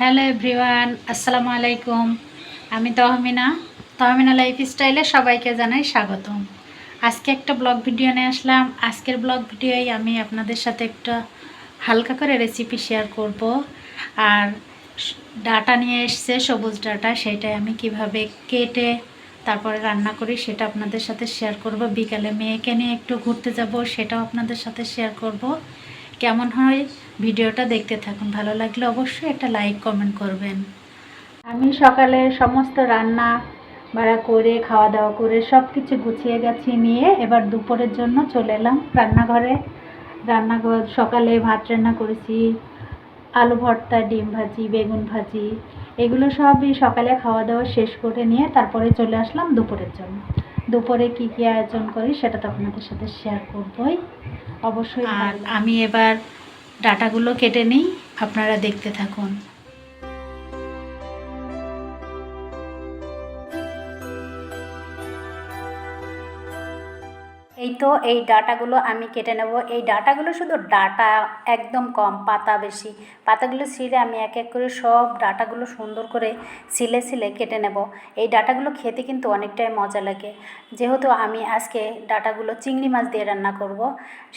Hello everyone, আসসালামু আলাইকুম। আমি তহমিনা। তহমিনা লাইফ স্টাইলে সবাইকে জানাই স্বাগতম। আজকে একটা ব্লগ ভিডিও নিয়ে আসলাম। আজকের ব্লগ ভিডিওয় আমি আপনাদের সাথে একটা হালকা করে রেসিপি শেয়ার করব। আর ডাটা নিয়ে এসছে, সবুজ ডাটা, সেটাই আমি কীভাবে কেটে তারপরে রান্না করি সেটা আপনাদের সাথে শেয়ার করব। বিকালে মেয়েকে নিয়ে একটু ঘুরতে যাব, সেটাও আপনাদের সাথে শেয়ার করব। কেমন হয়? ভিডিওটা দেখতে থাকুন। ভালো লাগলে অবশ্যই একটা লাইক, কমেন্ট করবেন। আমি সকালে সমস্ত রান্না বাড়া করে খাওয়া দাওয়া করে সব কিছু গুছিয়ে গেছি নিয়ে এবার দুপুরের জন্য চলে এলাম রান্নাঘরে। রান্নাঘর সকালে ভাত রান্না করেছি, আলু ভর্তা, ডিম ভাজি, বেগুন ভাজি, এগুলো সবই সকালে খাওয়া দাওয়া শেষ করে নিয়ে তারপরে চলে আসলাম দুপুরের জন্য। দুপুরে কি কি আয়োজন করি সেটা তো আপনাদের সাথে শেয়ার করবই। অবশ্যই আর আমি এবার ডাটাগুলো কেটে নিই আপনারা দেখতে থাকুন। এই তো এই ডাটাগুলো আমি কেটে নেব। এই ডাটাগুলো শুধু ডাটা, একদম কম পাতা বেশি। পাতাগুলো ছিঁড়ে আমি এক এক করে সব ডাটাগুলো সুন্দর করে সিলে সিলে কেটে নেব। এই ডাটাগুলো খেতে কিন্তু অনেকটাই মজা লাগে। যেহেতু আমি আজকে ডাটাগুলো চিংড়ি মাছ দিয়ে রান্না করব,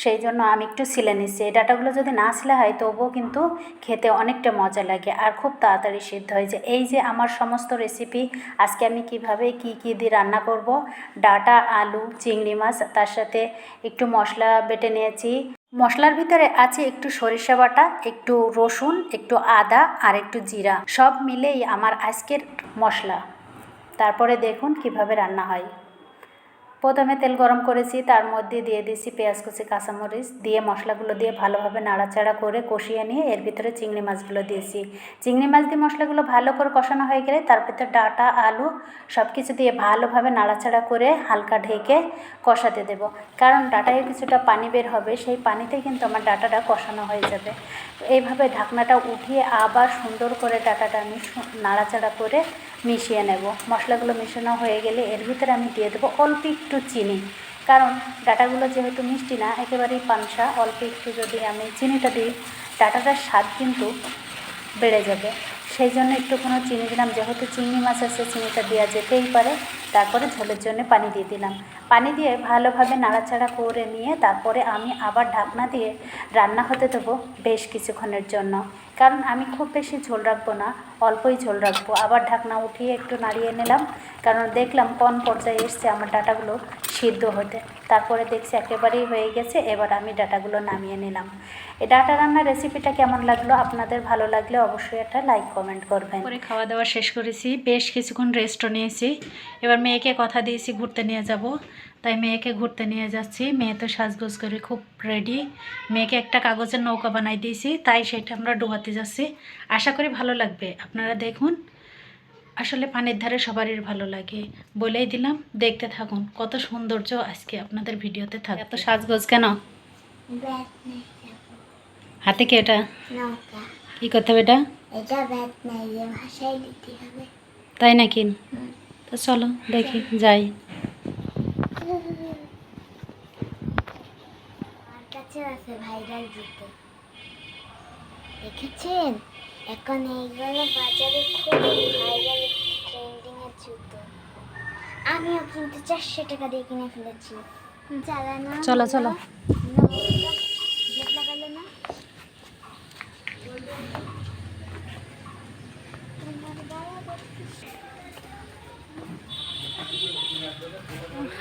সেই জন্য আমি একটু সিলে নিচ্ছি। এই ডাটাগুলো যদি না সিলে হয়, তবুও কিন্তু খেতে অনেকটা মজা লাগে আর খুব তাড়াতাড়ি সিদ্ধ হয়ে। যায় এই যে আমার সমস্ত রেসিপি আজকে আমি কীভাবে কি কি দিয়ে রান্না করব, ডাটা, আলু, চিংড়ি মাছ, তার সাথে একটু মশলা বেটে নিয়েছি। মশলার ভিতরে আছে একটু সরিষা বাটা, একটু রসুন, একটু আদা আর একটু জিরা। সব মিলেই আমার আজকের মশলা। তারপরে দেখুন কীভাবে রান্না হয়। প্রথমে তেল গরম করেছি, তার মধ্যে দিয়ে দিয়েছি পেঁয়াজ কুচি, কাঁচামরিচ, দিয়ে মশলাগুলো দিয়ে ভালোভাবে নাড়াচাড়া করে কষিয়ে নিয়ে এর ভিতরে চিংড়ি মাছগুলো দিয়েছি। চিংড়ি মাছ দিয়ে মশলাগুলো ভালো করে কষানো হয়ে গেলে তার ভিতরে ডাটা, আলু সব কিছু দিয়ে ভালোভাবে নাড়াচাড়া করে হালকা ঢেকে কষাতে দেব। কারণ ডাটায় কিছুটা পানি বের হবে, সেই পানিতে কিন্তু আমার ডাটাটা কষানো হয়ে যাবে। এইভাবে ঢাকনাটা উঠিয়ে আবার সুন্দর করে ডাটাটা আমি নাড়াচাড়া করে মিশিয়ে নেব। মশলাগুলো মিশানো হয়ে গেলে এর ভিতরে আমি দিয়ে দেবো অল্প একটু চিনি। কারণ ডাটাগুলো যেহেতু মিষ্টি না, একেবারেই পানসা, অল্প একটু যদি আমি চিনিটা দিই, ডাটাটার স্বাদ কিন্তু বেড়ে যাবে। সেই জন্য একটুখানি চিনি দিলাম। যেহেতু চিংড়ি মাছ আছে, চিনিটা দেওয়া যেতেই পারে। তারপরে ঝোলের জন্য পানি দিয়ে দিলাম। পানি দিয়ে ভালোভাবে নাড়াচাড়া করে নিয়ে তারপরে আমি আবার ঢাকনা দিয়ে রান্না হতে দেবো বেশ কিছুক্ষণের জন্য। কারণ আমি খুব বেশি ঝোল রাখব না, অল্পই ঝোল রাখব। আবার ঢাকনা উঠিয়ে একটু নাড়িয়ে নিলাম, কারণ দেখলাম কোন পর্যায়ে এসছে আমার ডাটাগুলো সিদ্ধ হতে। তারপরে দেখছি একেবারেই হয়ে গেছে, এবার আমি ডাটাগুলো নামিয়ে নিলাম। এই ডাটা রান্নার রেসিপিটা কেমন লাগল? আপনাদের ভালো লাগলে অবশ্যই একটা লাইক, কমেন্ট করবেন। পরে খাওয়া দাওয়া শেষ করেছি, বেশ কিছুক্ষণ রেস্টও নিয়েছি। এবার মেয়েকে কথা দিয়েছি, ঘুরতে নিয়ে যাব। তাই মেয়েকে ঘুরতে নিয়ে যাচ্ছি। মেয়ে তো সাজগোজ করে খুব রেডি মেয়েকে একটা কাগজের নৌকা বানাই দিয়েছি তাই সেটা আমরা ডোবাতে যাচ্ছি। আশা করি ভালো লাগবে। আপনারা দেখুন আসলে পানির ধারে সবারই ভালো লাগে। বলেই দিলাম দেখতে থাকুন। কত সৌন্দর্য আজকে আপনাদের ভিডিওতে থাকে এত সাজগোজ কেন? হাতে কি এটা? কি করতে হবে এটা? তাই নাকি? তো চলো দেখি যাই। আমার আছে ভাইরাল জুতো দেখেছেন? এখন এইগুলো বাজারে খুব ভাইরাল ট্রেন্ডিং এর জুতো আমিও কিন্তু চারশো টাকা দিয়ে কিনে ফেলেছি। চালানো চলো, চলো। গেট লাগালো না?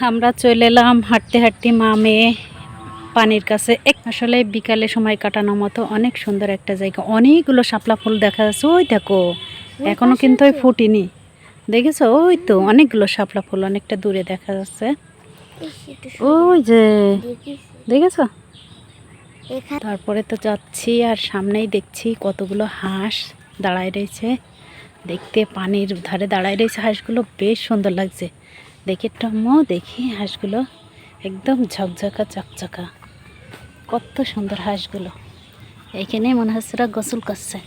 আমরা চলে এলাম হাঁটতে হাঁটতে মা মেয়ে পানির কাছে। এক আসলে বিকালে সময় কাটানোর মতো অনেক সুন্দর একটা জায়গা। অনেকগুলো শাপলা ফুল দেখা যাচ্ছে। ওই দেখো এখনও কিন্তু ওই ফুটিনি। দেখেছ? ওই তো অনেকগুলো শাপলা ফুল অনেকটা দূরে দেখা যাচ্ছে। ওই যে দেখেছ। তারপরে তো যাচ্ছি আর সামনেই দেখছি কতগুলো হাঁস দাঁড়ায় রয়েছে। দেখতে পানির ধারে দাঁড়ায় রয়েছে। হাঁসগুলো বেশ সুন্দর লাগছে। দেখি টম্মো দেখি হাঁসগুলো। একদম ঝকঝকা চকচকা। কত সুন্দর হাঁসগুলো। এইখানে মনে হচ্ছে ওরা গোসল করছে।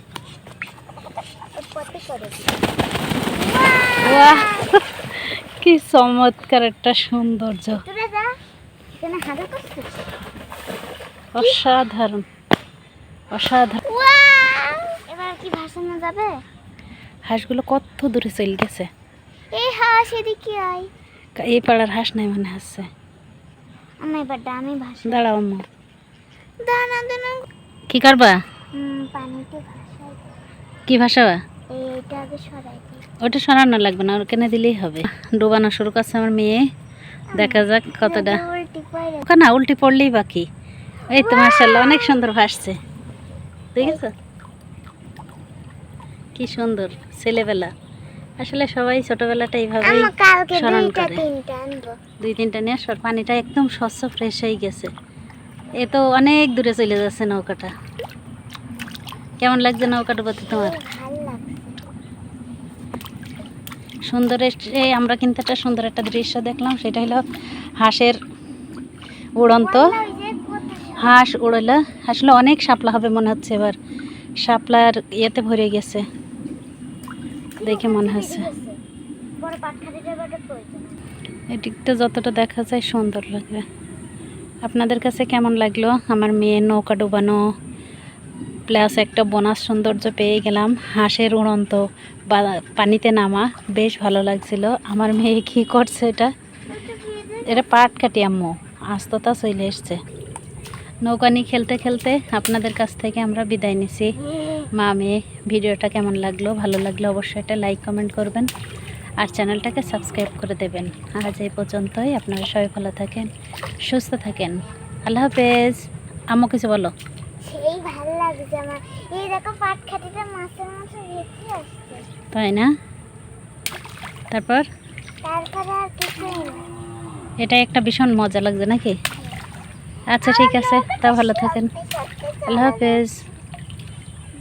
কি চমৎকার একটা সৌন্দর্য। অসাধারণ। অসাধারণ। এবার কি ভাষণ যাবে হাঁসগুলো কত দূরে চলে গেছে। এই হাঁস এদিকে আয় এই পাড়ার হাঁস নাই মনে হচ্ছে। আমি এবার ডামি ভাসা। দাঁড়াও আম্মু। দানা দানা কি করবা? পানিতে ভাসাই কি ভাসাবা? এইটা আগে সরাই ওটা সরানো লাগবে না ওখানে দিলেই হবে। ডোবানো শুরু করছে আমার মেয়ে। দেখা যাক কতটা উল্টি পাইরে ওখানে উল্টি পড়লেই বাকি। এই তো মার্শাল্লাহ অনেক সুন্দর ভাসছে। দেখেছ? কি সুন্দর ছেলেবেলা। আসলে সবাই ছোটবেলাটা এইভাবেই স্মরণ করে। দুই তিনটা নিয়ে পানিটা একদম স্বচ্ছ ফ্রেশ হয়ে গেছে। এ তো অনেক দূরে চলে যাচ্ছে নৌকাটা। কেমন লাগছে নৌকাটা ডুবাতে তোমার? সুন্দর আমরা কিন্তু একটা সুন্দর একটা দৃশ্য দেখলাম, সেটা হলো হাঁসের উড়ন্ত। হাঁস উড়লে, আসলে অনেক শাপলা হবে মনে হচ্ছে এবার। শাপলার ইয়েতে ভরে গেছে, দেখে মনে হচ্ছে। এদিকটা যতটা দেখা যায় সুন্দর লাগবে। আপনাদের কাছে কেমন লাগল? আমার মেয়ে নৌকা ডুবানো প্লাস একটা বোনাস সৌন্দর্য পেয়ে গেলাম, হাঁসের উড়ন্ত পানিতে নামা, বেশ ভালো লাগছিল। আমার মেয়ে কী করছে এটা? এটা পাট কাটি আম্মু আস্ততা চলে এসছে। নৌকা নিয়ে খেলতে খেলতে আপনাদের কাছ থেকে আমরা বিদায় নিছি। মা, মেয়ে, ভিডিওটা কেমন লাগল? ভালো লাগল অবশ্যই একটা লাইক কমেন্ট করবেন। আর চ্যানেলটাকে সাবস্ক্রাইব করে দেবেন। আজ এই পর্যন্তই। আপনারা সবাই ভালো থাকেন সুস্থ থাকেন। আল্লাহ হাফেজ। আম্মু কিছু বলো। সেই ভালো লাগছে আমার। এই দেখো পাটখাটিটা মাছের মতো রেখে আসছে। তাই না? তারপর? তারপরে আর কিছুই না। এটা একটা ভীষণ মজা লাগছে নাকি? আচ্ছা ঠিক আছে। তা ভালো থাকেন। আল্লাহ হাফেজ।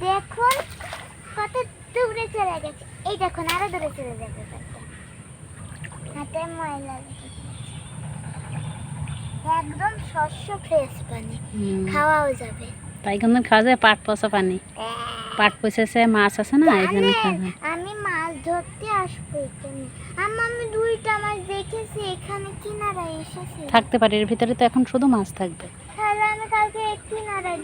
দেখুন কত দূরে চলে গেছে। এই দেখুন আরও দূরে চলে যাবে হাতে ময়লা একদম শস্য ফ্রেশ পানি। খাওয়াও যাবে। তাই কিন্তু খাওয়া যায় পাট পচা পানি। পাট পচেছে মাছ আছে না এই জন্য আমি মাছ ধরতে আসব এখানে। আম্মা, আমি দুইটা মাছ দেখেছি এখানে কিনারায় এসেছি। থাকতে পারে এর ভিতরে তো এখন শুধু মাছ থাকবে। তাহলে আমি কালকে কিনারায়